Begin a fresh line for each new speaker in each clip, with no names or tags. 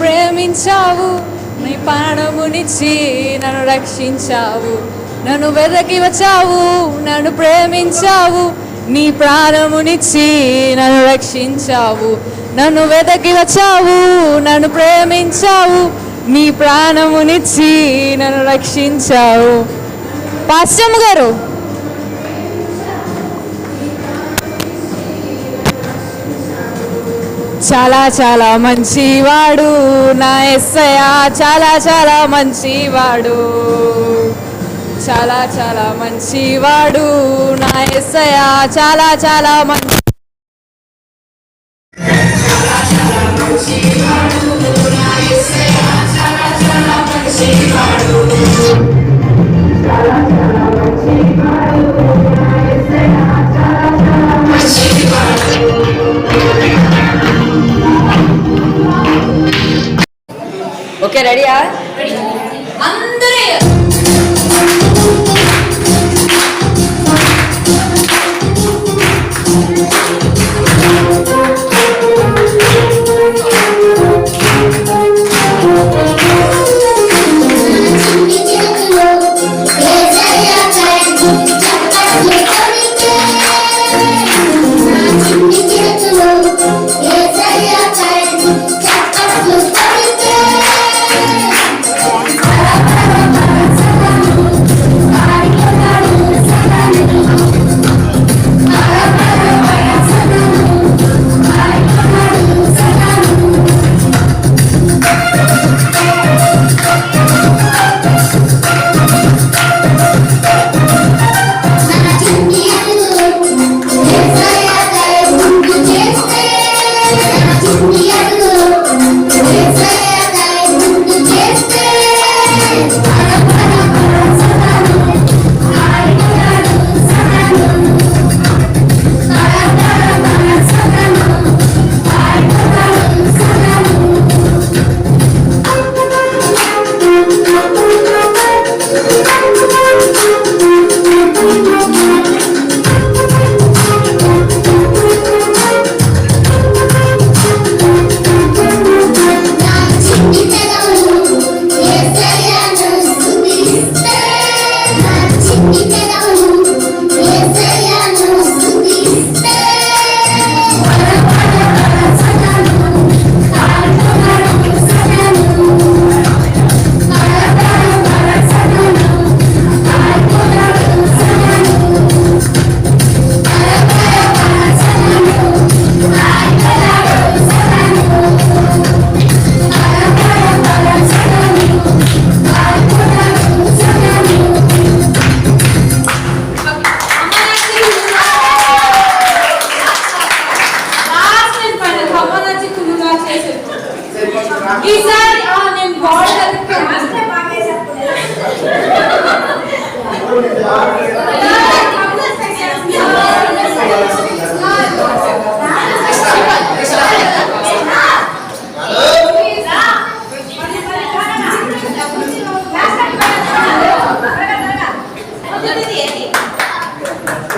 ప్రేమించావు. నీ ప్రాణమునిచ్చి నన్ను రక్షించావు. నన్ను వెదకి వచ్చావు. నన్ను ప్రేమించావు. నీ ప్రాణమునిచ్చి నన్ను రక్షించావు. నన్ను వెదకి వచ్చావు. నన్ను ప్రేమించావు. నీ ప్రాణమునిచ్చి నన్ను రక్షించావు. పాశ్చమ్మ గారు చాలా చాలా మంచివాడు నా ఎస్సయ్య చాలా చాలా మంచివాడు. చాలా చాలా మంచివాడు నా ఎస్సయ్య చాలా చాలా మంచి
ఓకే రెడీయా
అందరూ ఈసారి ఆ, నేను బాల్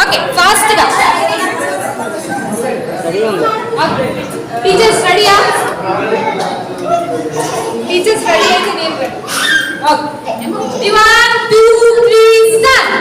ఓకే ఫాస్ట్ గా టీచర్స్ రెడీయా టీచర్స్ రెడీ అయితే నేను ready okay one two three start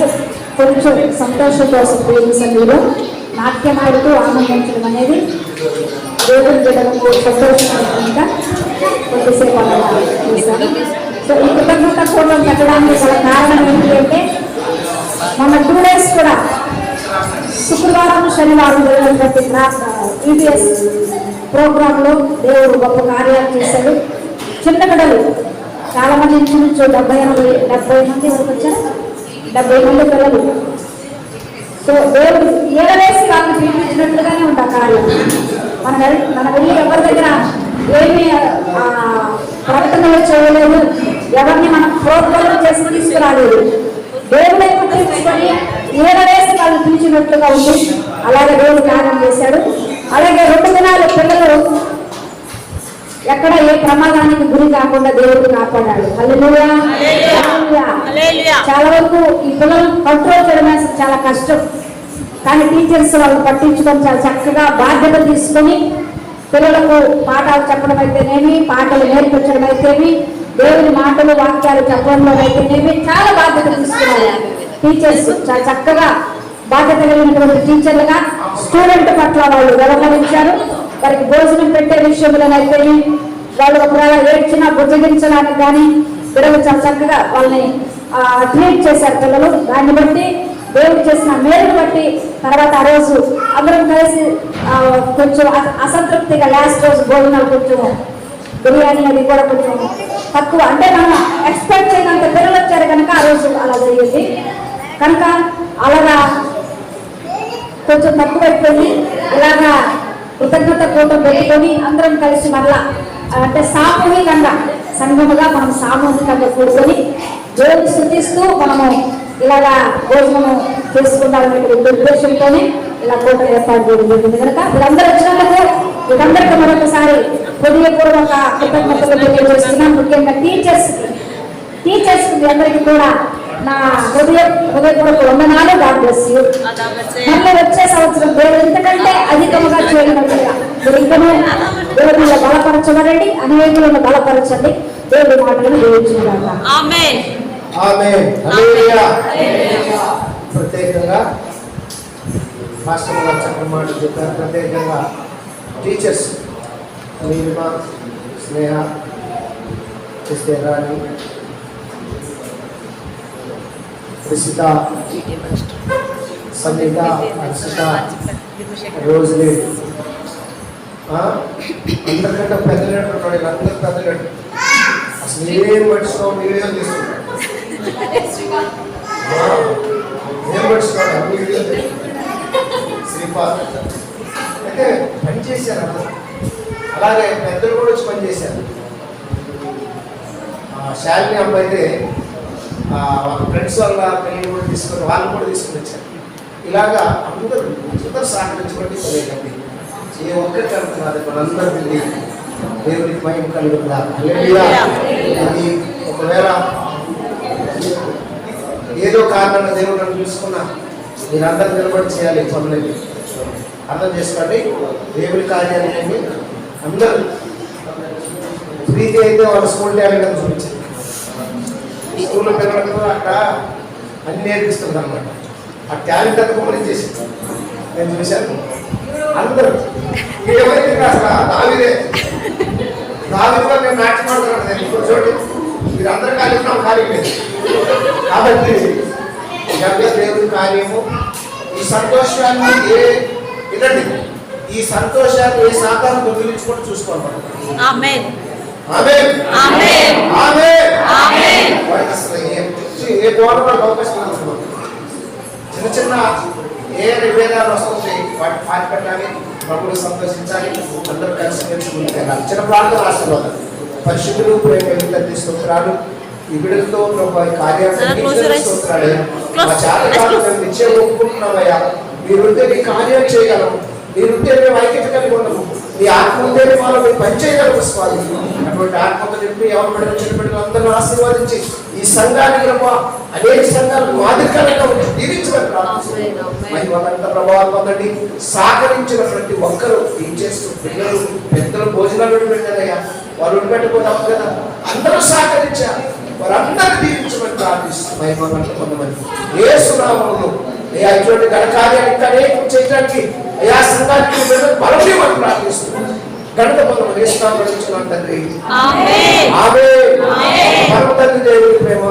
just
కొంచెం సంతోషం కోసం ప్రేమించిన మీరు. నాట్యం ఆడుతూ ఆనందించడం అనేది దేవుని బిడ్డలకు సంతోషంగా కొద్దిసేపు చేశాను. సో ఈ కృతజ్ఞత ఫోటో పెట్టడానికి గల కారణం ఏంటంటే మన టూ డేస్ కూడా శుక్రవారం శనివారం జరిగినటువంటి ఈబీఎస్ ప్రోగ్రాంలో దేవుడు గొప్ప కార్యాలు చేశాడు. చిన్న బిడ్డలు చాలా మంది నుంచి డెబ్బై ఎనభై డెబ్బై మంది వరకు వచ్చారు. డెబ్బై మంది పిల్లలు. సో దేవుడు ఏడవేసి వాళ్ళని పిలిపించినట్లుగానే ఉంటా కార్యం. మన మన వెళ్ళి ఎవరి దగ్గర ఏమి ప్రకటనలు చేయలేదు ఎవరిని మనం ప్రోత్సాహం చేసి తీసుకురాలేదు. దేవుడు తీసుకొని ఏడవేసి వాళ్ళు పిలిచినట్లుగా ఉంది. అలాగే దేవుడు కార్యం చేశాడు. అలాగే రెండు దినాలు పిల్లలు ఎక్కడ ఏ ప్రమాదానికి గురి కాకుండా దేవుడు కాపాడాడు. చాలా వరకు ఈ పిల్లలు కంట్రోల్ చేయడం చాలా కష్టం. కానీ టీచర్స్ వాళ్ళు పట్టించుకొని చాలా చక్కగా బాధ్యత తీసుకొని పిల్లలకు పాఠాలు చెప్పడం అయితేనేమి పాటలు నేర్పించడం అయితేమి దేవుని మాటలు వాక్యాలు చెప్పడంలో అయితేనేమి చాలా బాధ్యత తీసుకున్నారు. టీచర్స్ చాలా చక్కగా బాధ్యత కలిగినటువంటి టీచర్లుగా స్టూడెంట్ పట్ల వాళ్ళు వ్యవహరించారు. వారికి భోజనం పెట్టే విషయంలోనైతేనే వాళ్ళు ఒకవేళ ఏడ్చినా బుజ్జగించడానికి కానీ పిల్లలు చాలా చక్కగా వాళ్ళని ట్రీట్ చేశారు పిల్లలు. దాన్ని బట్టి దేవుడు చేసిన మేలు బట్టి తర్వాత ఆ రోజు అందరం కలిసి కొంచెం అస- అసంతృప్తిగా లాస్ట్ రోజు భోజనాలు కొంచెం బిర్యానీ అది కూడా కొంచెం తక్కువ. అంటే మనం ఎక్స్పెక్ట్ చేయనంత పిల్లలు వచ్చారు కనుక ఆ రోజు అలా జరిగింది. కనుక అలాగా కొంచెం తక్కువ అయిపోయింది ఇలాగా కృతజ్ఞత కూటం పెట్టుకొని అందరం కలిసి మళ్ళా అంటే సామూహికంగా సంఘముగా మనం సామూహికంగా కూడుకొని దేవుని స్థుతిస్తూ మనము ఇలాగా భోజనము చేసుకుంటామనేటువంటి ఉద్దేశంతోనే ఇలా కోట ఏర్పాటు చేయడం జరిగింది. కనుక వీళ్ళందరూ వచ్చినందుకు వీళ్ళందరికీ మరొకసారి హృదయపూర్వక కృతజ్ఞతలు తెలియజేస్తున్నాం. ముఖ్యంగా టీచర్స్ టీచర్స్ అందరికీ కూడా నా హృదయ హృదయపూర్వక వందనాలు. గాడ్ బ్లెస్ యూ మళ్ళీ వచ్చే సంవత్సరం దేవుడు ఇంతకంటే అధికముగా చేయగలుగుతా మీరు ఇంకనూ దేవుడిలో బలపరచబడండి అనేకులను బలపరచండి. దేవుడి మాటలను
హల్లెలూయా ప్రత్యేకంగా మాస్టర్ గారు చక్కని మాటలు చెప్పారు. ప్రత్యేకంగా టీచర్స్ నీలిమ స్నేహ రాణి రిషిత సంగీత హర్షిత రోజులే. అందరికంటే పెద్ద లీటర్ ఉన్నాడు వీళ్ళందరూ పెద్ద లీటర్ అసలు ఏం పడుచుకోవాలి వీడియో తీసుకుంటారు ఏం పడుచుకోవాలి అన్ని వీడియో శ్రీపాద్. అయితే పని చేశారు? అలాగే పెద్దలు కూడా వచ్చి పని చేశారు. శాలిని అమ్మాయితే వాళ్ళ ఫ్రెండ్స్ వాళ్ళ పెళ్ళి కూడా తీసుకొని వాళ్ళు కూడా తీసుకొని వచ్చారు. ఇలాగా అందరూ అందరూ సహకరించుకోండి పదేకండి ఏ ఒక్కటి అంటున్నారు మనందరూ వెళ్ళి దేవునికి భయం కలుగుతుందా? అది ఒకవేళ ఏదో కారణంగా దేవుడు నన్ను చూసుకున్నా మీరందరూ నిలబడి చేయాలి పనులని అర్థం చేసుకోండి దేవుని కార్యాలయాన్ని అందరూ. ప్రీతి అయితే వాళ్ళ స్కూల్ టాలెంట్ అని చూపించారు స్కూల్లో పిల్లలకు అక్కడ అన్ని నేర్పిస్తుంది అనమాట ఆ టాలెంట్ అంతా గమనించేసి నేను చూశాను. అందరూ. ఏమైతే కాస్త దావిదే? కూడా నేను మ్యాచ్ మాట్లాడుతున్నాను నేను ఇప్పుడు చూడండి మీరు అందరూ ఖాళీ ఉన్నాం ఖాళీ లేదు కాబట్టి ఇదంతా దేవుడి కార్యము ఈ సంతోషాన్ని ఏ వినండి. ఈ సంతోషాన్ని ఏ సాధారణ దొంగిలించుకొని చూసుకోవాలి ఏ. చిన్న చిన్న ఏ నివేదాలు వస్తుంది వాటి పాటి పెట్టాలి ప్రభులు సంతోషించాలి అందరూ కలిసి కలిసి ముందుకెళ్ళాలి చిన్న ప్రాంతం ఆశీర్వాదం. పరిశుద్ధులు ప్రేమ స్తోత్రాలు. ఈ విడుదలతో ప్రభు ఈ కార్యాన్ని
Close your eyes.
స్తోత్రాలు. మా
Close.
చాలా కాలం మేము నిశ్చయం ఒప్పుకుంటున్నామయ్యా మీరుంటే మీ కార్యం చేయగలము మీరుంటే మేము ఐక్యత కలిగి ఉండము. ఆత్మ ఉంటే మాలో మీరు పనిచేయగలము స్వామి అటువంటి ఆత్మతో నింపి ఎవరు పడిన బిడ్డలు అందరూ ఆశీర్వదించి ఈ సంఘానికి ప్రభా అనేక సంఘాలు మాదిరికరంగా ఉండి దీవించమని ప్రార్థిస్తున్నాం. మహిమంతా ప్రభావాలు పొందండి. సహకరించిన ప్రతి ఒక్కరూ ఏం చేస్తూ పిల్లలు పెద్దలు భోజనాలు పెట్టారయ్యా. వారు పెట్టకపోతే కదా. అందరూ సహకరించారు. వారందరూ దీవించమని ప్రార్థిస్తున్నాం. మహిమంతా పొందమని ఏ సునామంలో ఇటువంటి ఘన కార్యాన్ని ఇంకా అనేకం చేయడానికి అయ్యా సంఘానికి బలం ఇవ్వమని ప్రార్థిస్తున్నాం గణిత పొందమని వేస్తాం తండ్రి? ఆమె పరమ తండ్రి దేవుడి ప్రేమ.